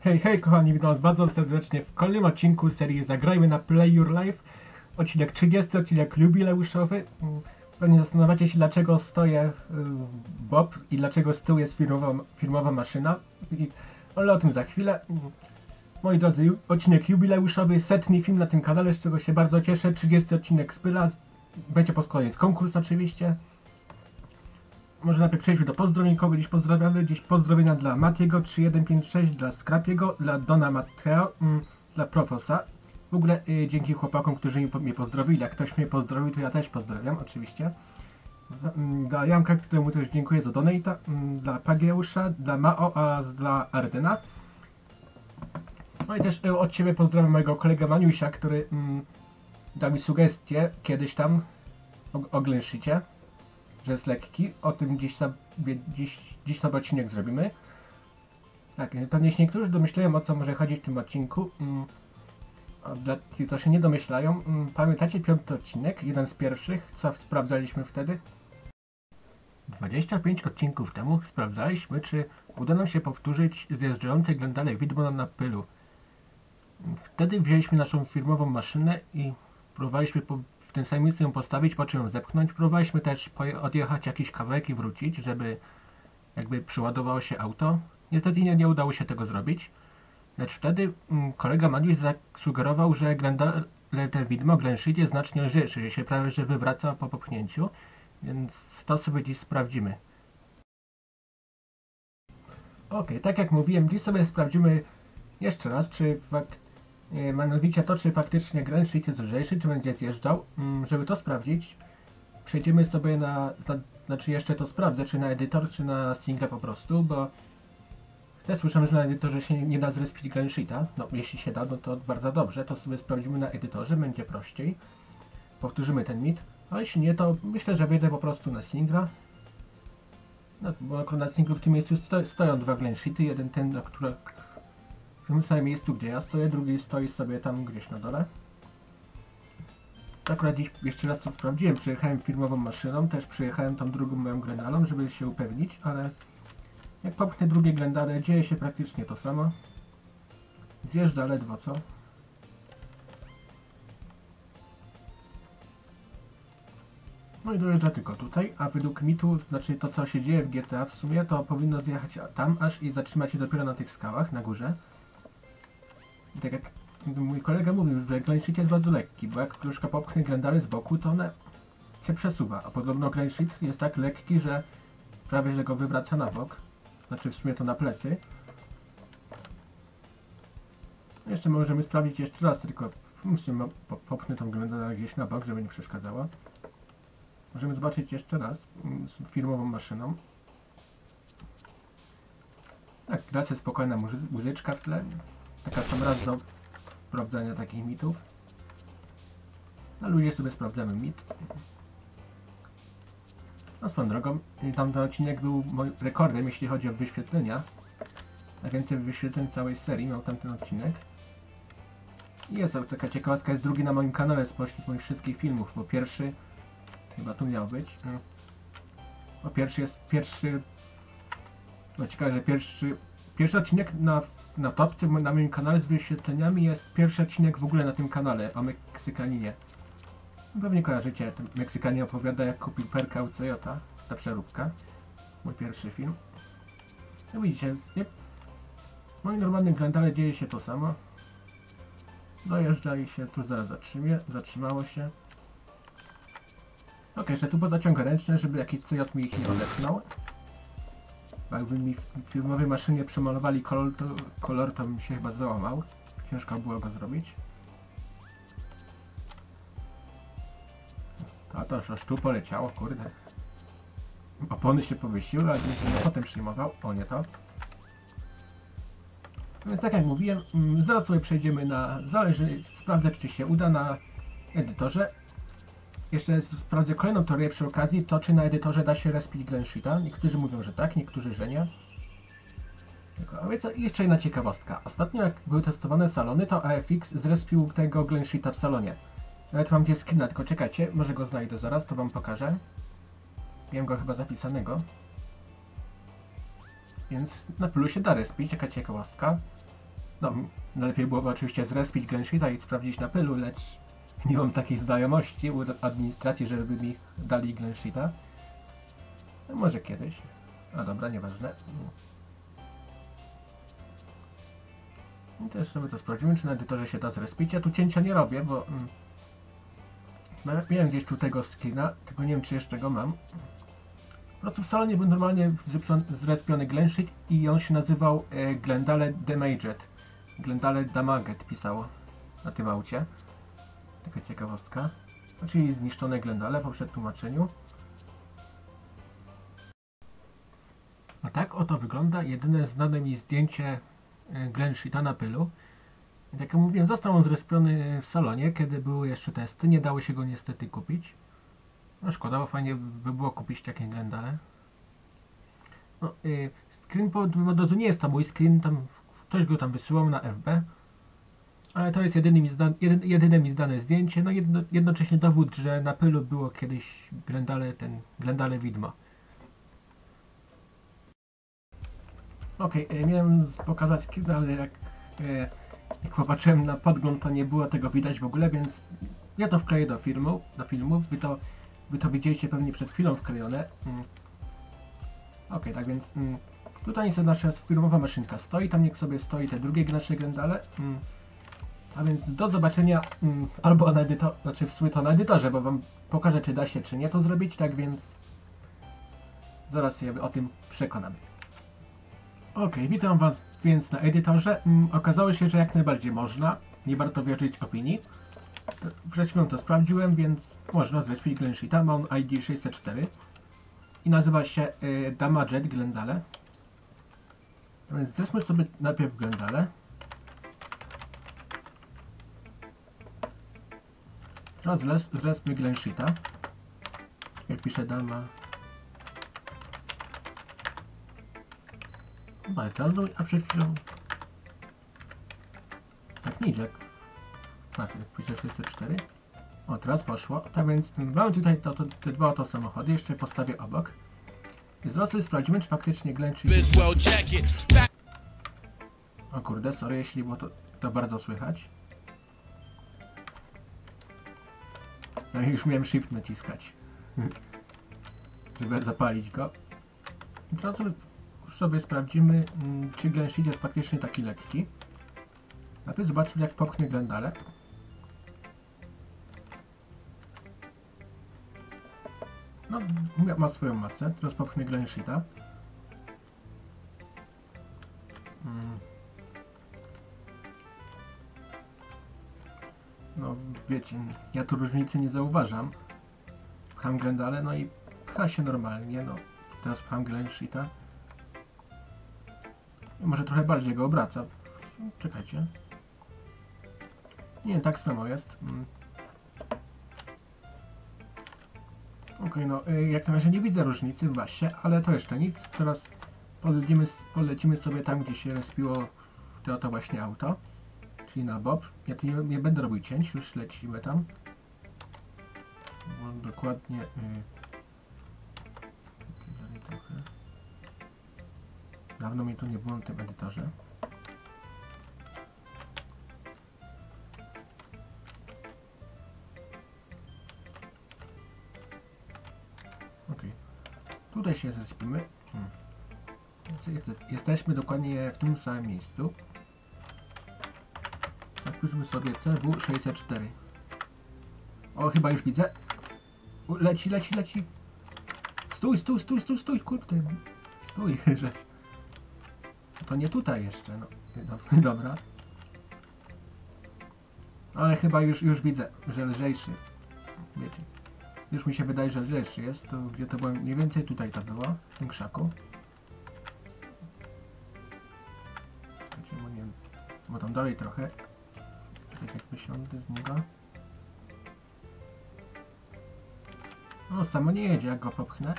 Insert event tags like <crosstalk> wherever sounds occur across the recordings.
Hej, hej kochani, witam was bardzo serdecznie w kolejnym odcinku serii Zagrajmy na Play Your Life. Odcinek 30, odcinek jubileuszowy. Mm, Pewnie zastanawiacie się dlaczego stoję y, Bob i dlaczego z tyłu jest firmowa, firmowa maszyna. I, ale o tym za chwilę. Mm, Moi drodzy, odcinek jubileuszowy, setny film na tym kanale, z czego się bardzo cieszę. 30 odcinek z Pyla. Z- Będzie pod koniec konkurs oczywiście. Może najpierw przejdźmy do pozdrowień, kogo dziś pozdrawiamy. Dziś pozdrowienia dla Matiego 3156, dla Skrapiego, dla Dona Matteo, mm, dla Profosa. W ogóle y, dzięki chłopakom, którzy mnie pozdrowili. Jak ktoś mnie pozdrowił, to ja też pozdrawiam, oczywiście. Za, mm, dla Janka, któremu też dziękuję za donata, mm, dla Pageusza, dla Mao oraz dla Ardyna. No i też y, od siebie pozdrawiam mojego kolegę Maniusia, który mm, dał mi sugestię kiedyś tam o, jest lekki. O tym dziś sobie, dziś, dziś sobie odcinek zrobimy. Tak, pewnie się niektórzy domyślają o co może chodzić w tym odcinku. Mm, a dla tych, co się nie domyślają, mm, pamiętacie piąty odcinek, jeden z pierwszych, co sprawdzaliśmy wtedy? 25 odcinków temu sprawdzaliśmy, czy uda nam się powtórzyć zjeżdżające glendale widmo na pylu. Wtedy wzięliśmy naszą firmową maszynę i próbowaliśmy po, w tym samym miejscu ją postawić, po czym ją zepchnąć. Próbowaliśmy też odjechać jakiś kawałek i wrócić, żeby jakby przyładowało się auto. Niestety nie, nie udało się tego zrobić. Lecz wtedy mm, kolega Maniusz zasugerował, że glendale, te widmo Glenshid jest znacznie lżejsze, że się prawie że wywraca po popchnięciu. Więc to sobie dziś sprawdzimy. Ok, tak jak mówiłem, dziś sobie sprawdzimy jeszcze raz, czy fakt, mianowicie to, czy faktycznie Grand jest lżejszy, czy będzie zjeżdżał. Mm, Żeby to sprawdzić, przejdziemy sobie na, zna, znaczy jeszcze to sprawdzę, czy na edytor, czy na single po prostu, bo też słyszałem, że na edytorze się nie, da zrespić Grand Sheeta. No, jeśli się da, no to bardzo dobrze, to sobie sprawdzimy na edytorze, będzie prościej. Powtórzymy ten mit, a jeśli nie, to myślę, że wejdę po prostu na singla. No, bo akurat na singlu w tym miejscu sto, stoją dwa Grand Sheety, jeden ten, na które w tym samym miejscu, gdzie ja stoję, drugi stoi sobie tam gdzieś na dole. Akurat dziś jeszcze raz to sprawdziłem, przyjechałem firmową maszyną, też przyjechałem tą drugą moją Glendalą, żeby się upewnić, ale jak popchnę drugie Glendale, dzieje się praktycznie to samo. Zjeżdża ledwo co. No i dojeżdża tylko tutaj, a według mitu, znaczy to co się dzieje w GTA w sumie, to powinno zjechać tam aż i zatrzymać się dopiero na tych skałach na górze. I tak jak mój kolega mówił, że Glenshit jest bardzo lekki, bo jak troszkę popchnie Glendale z boku, to one się przesuwa, a podobno Glenshit jest tak lekki, że prawie że go wywraca na bok. Znaczy w sumie to na plecy. Jeszcze możemy sprawdzić jeszcze raz, tylko popchnę tą Glendale gdzieś na bok, żeby nie przeszkadzała. Możemy zobaczyć jeszcze raz mm, z firmową maszyną. Tak, gra spokojna muzy- muzyczka w tle. Taka sam raz do sprawdzania takich mitów. Na ludzie sobie sprawdzamy mit. No swoją drogą, tamten odcinek był moim rekordem, jeśli chodzi o wyświetlenia. Najwięcej wyświetleń całej serii miał tamten odcinek. I jest taka ciekawostka, jest drugi na moim kanale spośród moich wszystkich filmów, bo pierwszy chyba tu miał być. No. Bo pierwszy jest pierwszy. No ciekawe, że pierwszy. Pierwszy odcinek na, na topce na moim kanale z wyświetleniami jest pierwszy odcinek w ogóle na tym kanale o Meksykaninie. Pewnie kojarzycie, ten Meksykanin opowiada jak kupił perka u Toyota, ta przeróbka. Mój pierwszy film. No widzicie, z, nie, w moim normalnym Glendale dzieje się to samo. Dojeżdża i się tu zaraz zatrzymie, zatrzymało się. Ok, jeszcze tu pozaciągę ręczne, żeby jakiś CJ mi ich nie odepchnął. Jakby mi w filmowej maszynie przemalowali kolor, to, kolor, to bym się chyba załamał. Ciężko było go zrobić. A to aż tu poleciało, kurde. Opony się powiesiły, ale bym potem przyjmował. O, nie to. Więc tak jak mówiłem, mm, zaraz sobie przejdziemy na... Zależy, sprawdzę czy się uda na edytorze. Jeszcze sprawdzę kolejną teorię przy okazji, to czy na edytorze da się respić Glensheeta. Niektórzy mówią, że tak, niektórzy, że nie. A więc jeszcze jedna ciekawostka. Ostatnio jak były testowane salony, to AFX zrespił tego Glensheeta w salonie. Nawet mam gdzie screena, tylko czekajcie, może go znajdę zaraz, to wam pokażę. Miałem go chyba zapisanego. Więc na plusie da respić, jaka ciekawostka. No, najlepiej byłoby oczywiście zrespić Glenshita i sprawdzić na pylu, lecz nie mam takiej znajomości u administracji, żeby mi dali Glenshita. No, może kiedyś. A dobra, nieważne. I też sobie to sprawdzimy, czy na edytorze się da zrespić. Ja tu cięcia nie robię, bo mm, no, miałem gdzieś tu tego skina, tylko nie wiem, czy jeszcze go mam. Po prostu w salonie był normalnie zrespiony Glenshit i on się nazywał e, Glendale Damaged. Glendale Damaged pisało na tym aucie. Taka ciekawostka. Czyli zniszczone Glendale po przetłumaczeniu. A tak oto wygląda jedyne znane mi zdjęcie e, Glenshita na pylu. Tak jak mówiłem, został on zrespiony w salonie, kiedy były jeszcze testy. Nie dało się go niestety kupić. No szkoda, bo fajnie by było kupić takie Glendale. No, y, screen pod od razu nie jest to mój screen, tam ktoś go tam wysyłał na FB. Ale to jest jedyny mi zda, jedyn, jedyne mi zdane zdjęcie, no jedno, jednocześnie dowód, że na pylu było kiedyś Glendale, ten Glendale widmo. Okej, okay, miałem pokazać screen, ale jak, e, jak popatrzyłem na podgląd, to nie było tego widać w ogóle, więc ja to wkleję do filmu, do filmów, wy to, wy to widzieliście pewnie przed chwilą wklejone. Mm. Okej, tak więc mm, tutaj jest nasza firmowa maszynka stoi, tam niech sobie stoi te drugie nasze glendale. Mm. A więc do zobaczenia mm, albo na edytorze, znaczy w sumie to na edytorze, bo wam pokażę czy da się czy nie to zrobić, tak więc zaraz się o tym przekonamy. Okej, witam was więc na edytorze. Mm, okazało się, że jak najbardziej można, nie warto wierzyć opinii. Przed chwilą to sprawdziłem, więc można zrespić Glenshita, ma on ID 604 i nazywa się y, Glendale. A Więc zresmy sobie najpierw Glendale. Teraz zresmy Glenshita. Jak pisze Dama. Jak teraz, do- a przed chwilą... Tak jak... Tak, jak pisze 604. O, teraz poszło. Tak więc mamy tutaj to, to, te dwa oto samochody, jeszcze postawię obok. I zaraz sobie sprawdzimy, czy faktycznie Glenshit... O kurde, sorry, jeśli było to, to bardzo słychać. No już miałem shift naciskać. Żeby zapalić go. I teraz sobie- sprawdzimy, mm, czy Glenshit jest faktycznie taki lekki. Najpierw zobaczmy, jak popchnie Glendale. No, ma swoją masę. Teraz popchnie Glenshita. Wiecie, ja tu różnicy nie zauważam. Pcham Glendale, no i pcha się normalnie, no. Teraz pcham Glenshita. Może trochę bardziej go obraca. Czekajcie. Nie, tak samo jest. Mm. Okej, no y, jak na razie nie widzę różnicy w basie, ale to jeszcze nic. Teraz polecimy, polecimy sobie tam, gdzie się respiło to oto właśnie auto, czyli na Bob. Ja tu nie, nie będę robił cięć, już lecimy tam. Bo dokładnie... Y, trochę. Dawno mnie tu nie było na tym edytorze. Tutaj się zespimy. Hmm. Jest- Jesteśmy dokładnie w tym samym miejscu. Napiszmy sobie CW604. O, chyba już widzę. Leci, leci, leci. Stój, stój, stój, stój, stój, kurde. Stój, <laughs> że... To nie tutaj jeszcze, no. <laughs> dobra. Ale chyba już, już widzę, że lżejszy. Wiecie. Już mi się wydaje, że lżejszy jest. To gdzie to było? Mniej więcej tutaj to było, w tym krzaku. Bo tam dalej trochę. Tak jak wysiądę z niego. O, samo nie jedzie, jak go popchnę.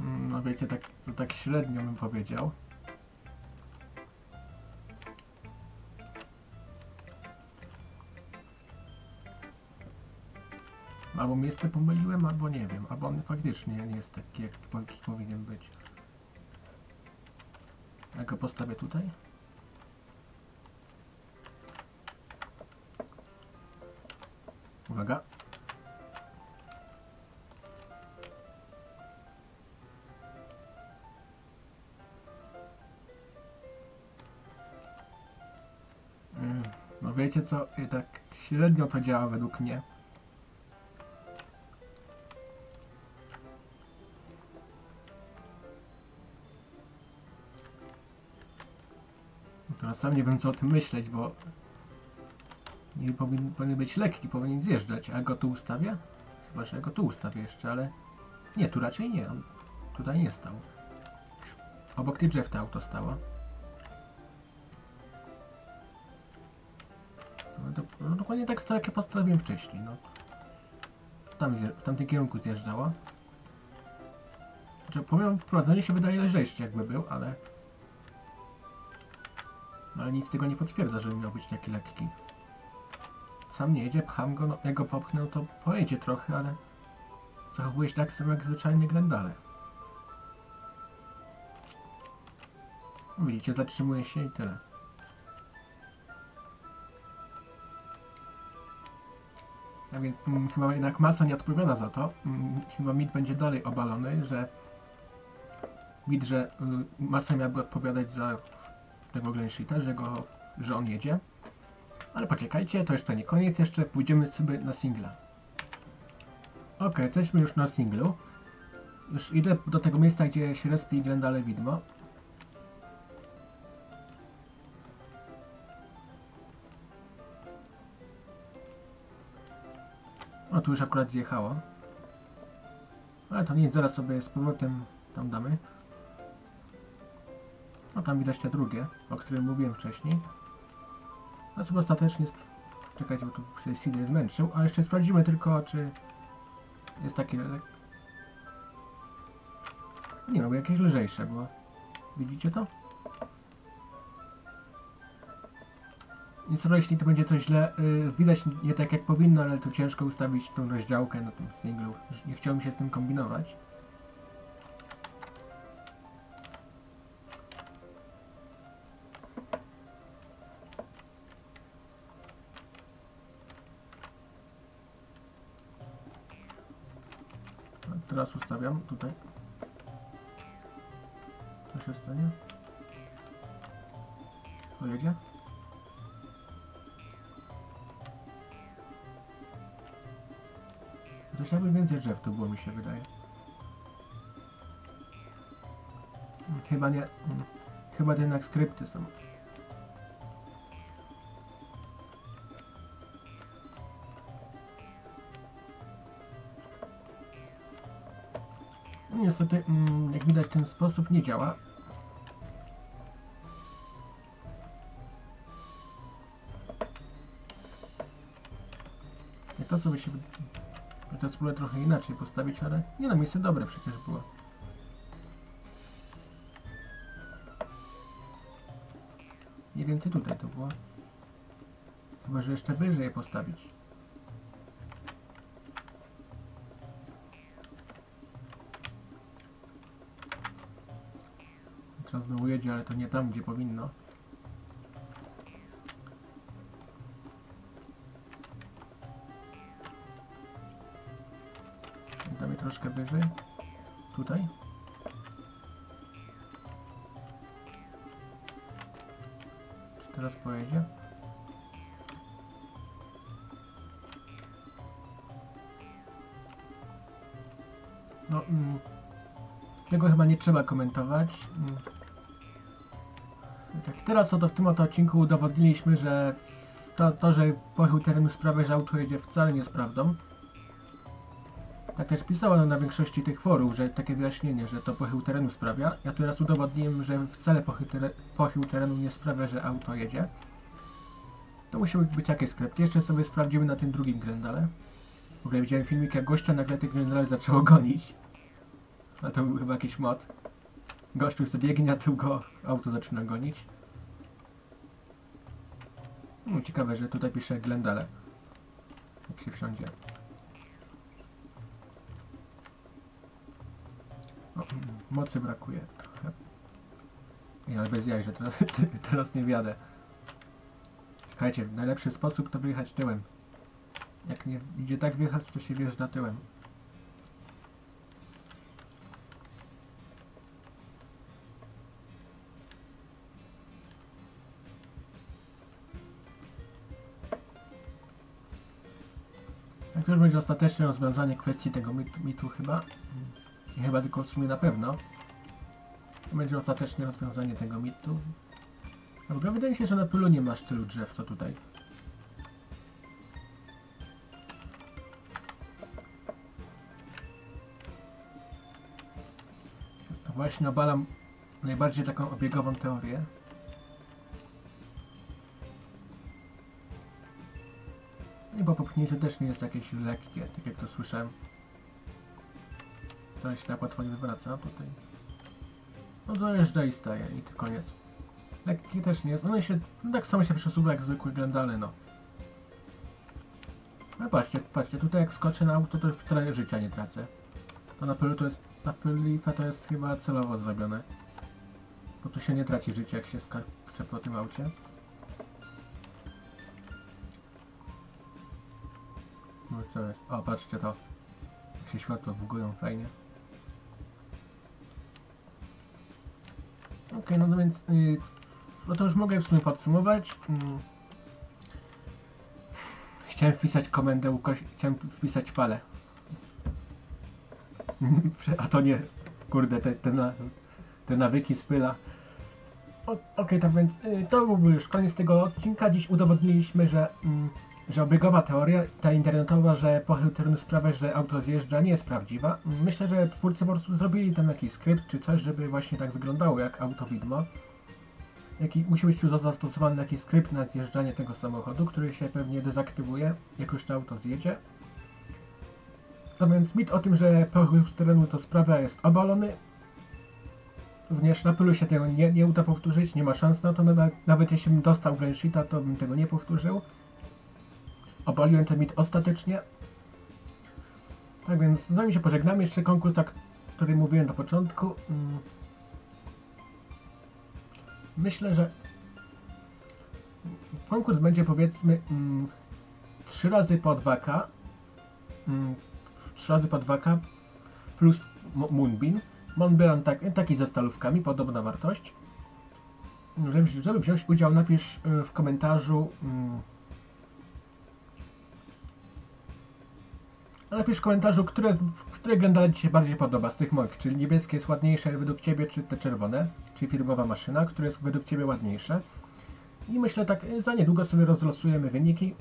Mm, No wiecie, tak, to tak średnio bym powiedział. Albo miejsce pomyliłem, albo nie wiem. Albo on faktycznie nie jest taki, jak, powinien być. Ja go postawię tutaj. Uwaga. Mm, No wiecie co, i tak średnio to działa według mnie. Teraz sam nie wiem co o tym myśleć, bo nie powinien, powinien być lekki, powinien zjeżdżać. A go tu ustawię? Chyba, że go tu ustawię jeszcze, ale nie, tu raczej nie. On tutaj nie stał. Obok tej drzew to auto stało. No, no, dokładnie tak stało, jak ja postawiłem wcześniej. No. Tam, w tamtym kierunku zjeżdżało. Znaczy, powiem, wprowadzenie się wydaje lżejsze jakby był, ale... No, ale nic tego nie potwierdza, że miał być taki lekki. Sam nie jedzie, pcham go, no jak go popchnę, to pojedzie trochę, ale zachowuje się tak samo jak zwyczajnie glendale. Widzicie, zatrzymuje się i tyle. A więc mm, chyba jednak masa nie odpowiada za to. Mm, chyba mit będzie dalej obalony, że mit, że y, masa miałaby odpowiadać za tego Glenshita, że, go, że on jedzie. Ale poczekajcie, to jeszcze nie koniec, jeszcze pójdziemy sobie na singla. Ok, jesteśmy już na singlu. Już idę do tego miejsca, gdzie się respi Glendale Widmo. O, tu już akurat zjechało. Ale to nic, zaraz sobie z powrotem tam damy. No tam widać te drugie, o którym mówiłem wcześniej. No sobie ostatecznie... Czekajcie, bo tu się CD zmęczył. A jeszcze sprawdzimy tylko, czy jest takie... Nie no, bo jakieś lżejsze, bo... Widzicie to? Więc no, jeśli to będzie coś źle, yy, widać nie tak jak powinno, ale tu ciężko ustawić tą rozdziałkę na tym singlu. Nie chciałem się z tym kombinować. Ustawiam tutaj. Co się stanie? Pojedzie? Coś jakby więcej drzew tu było mi się wydaje. Chyba nie. mm, Chyba to jednak skrypty są. Niestety, mm, jak widać, ten sposób nie działa. Ja to sobie się... To spróbuję trochę inaczej postawić, ale nie no, miejsce dobre przecież było. Mniej więcej tutaj to było. Chyba, że jeszcze wyżej postawić. Znowu jedzie, ale to nie tam, gdzie powinno. Damy troszkę wyżej. Tutaj. Czy teraz pojedzie? No, mm, tego chyba nie trzeba komentować. Mm. Tak, teraz oto w tym oto odcinku udowodniliśmy, że to, to że pochył terenu sprawia, że auto jedzie wcale nie jest prawdą. Tak też pisałem na większości tych forów, że takie wyjaśnienie, że to pochył terenu sprawia. Ja teraz udowodniłem, że wcale pochył, tere, pochył terenu nie sprawia, że auto jedzie. To musiały być jakieś skrypty. Jeszcze sobie sprawdzimy na tym drugim Grendale. W ogóle widziałem filmik, jak gościa nagle tych Grendale zaczęło gonić. A to był chyba jakiś mod. Gościu sobie biegnie, a tył go auto zaczyna gonić. No, ciekawe, że tutaj pisze Glendale. Jak się wsiądzie. O, mocy brakuje trochę. Nie, ale bez jaj, że teraz, <laughs> teraz nie wjadę. Czekajcie, najlepszy sposób to wyjechać tyłem. Jak nie idzie tak wjechać, to się wjeżdża tyłem. Już będzie ostateczne rozwiązanie kwestii tego mitu, mitu chyba. I chyba tylko w sumie na pewno. To będzie ostateczne rozwiązanie tego mitu. A w ogóle wydaje mi się, że na pylu nie masz tylu drzew, co tutaj. To właśnie obalam najbardziej taką obiegową teorię. Popchnięcie też nie jest jakieś lekkie, tak jak to słyszałem. Co się tak łatwo nie wywraca tutaj. No dojeżdża i staje i to koniec. Lekkie też nie jest. One się no tak samo się przesuwa jak zwykłe glendale, no. No patrzcie, patrzcie, tutaj jak skoczę na auto, to wcale życia nie tracę. To na pylu to jest, na pylifa to jest chyba celowo zrobione. Bo tu się nie traci życia jak się skacze po tym aucie. No co jest? O, patrzcie to. Jak się światła bugują, fajnie. Okej, no, no więc... Yy, no to już mogę w sumie podsumować. Mm. Chciałem wpisać komendę ukoś... Chciałem wpisać palę. <laughs> A to nie... Kurde, te, te, na, te nawyki z pyla. O- Okej, tak więc y, to byłby już koniec tego odcinka. Dziś udowodniliśmy, że, mm, że obiegowa teoria, ta internetowa, że pochył terenu sprawia, że auto zjeżdża, nie jest prawdziwa. Myślę, że twórcy po prostu zrobili tam jakiś skrypt czy coś, żeby właśnie tak wyglądało jak auto widmo. Jaki, musi być tu zastosowany jakiś skrypt na zjeżdżanie tego samochodu, który się pewnie dezaktywuje, jak już to auto zjedzie. No więc mit o tym, że pochył terenu to sprawia jest obalony. Również na pylu się tego nie, nie uda powtórzyć, nie ma szans na to, na, nawet jeśli bym dostał Grand Sheeta, to bym tego nie powtórzył. Obaliłem ten mit ostatecznie. Tak więc z nami się pożegnamy. Jeszcze konkurs, o którym mówiłem na początku. Mm. Myślę, że konkurs będzie powiedzmy mm, 3 razy po 2K. Mm, 3 razy po 2K plus Mo- Moonbeam. Moonbeam tak, taki ze stalówkami, podobna wartość. Żeby, żeby wziąć udział, napisz y, w komentarzu. Napisz w komentarzu, które, które glendale Ci się bardziej podoba z tych moich, czyli niebieskie jest ładniejsze według Ciebie, czy te czerwone, czyli firmowa maszyna, które jest według Ciebie ładniejsze. I myślę tak, y, za niedługo sobie rozlosujemy wyniki.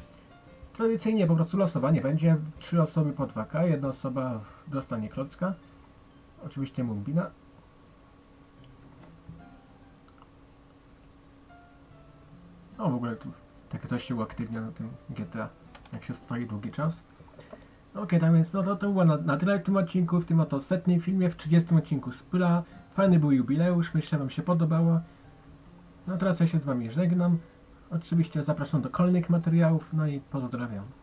Tradycyjnie po prostu losowanie będzie. Trzy osoby po 2K, jedna osoba dostanie klocka. Oczywiście Mumbina. O, w ogóle tu tak ktoś się uaktywnia na tym GTA, jak się stoi długi czas. Okej, tak więc no to, to było na, na tyle w tym odcinku, w tym oto setnym filmie, w 30 odcinku z Pyla. Fajny był jubileusz, myślę, że Wam się podobało. No teraz ja się z Wami żegnam. Oczywiście zapraszam do kolejnych materiałów, no i pozdrawiam.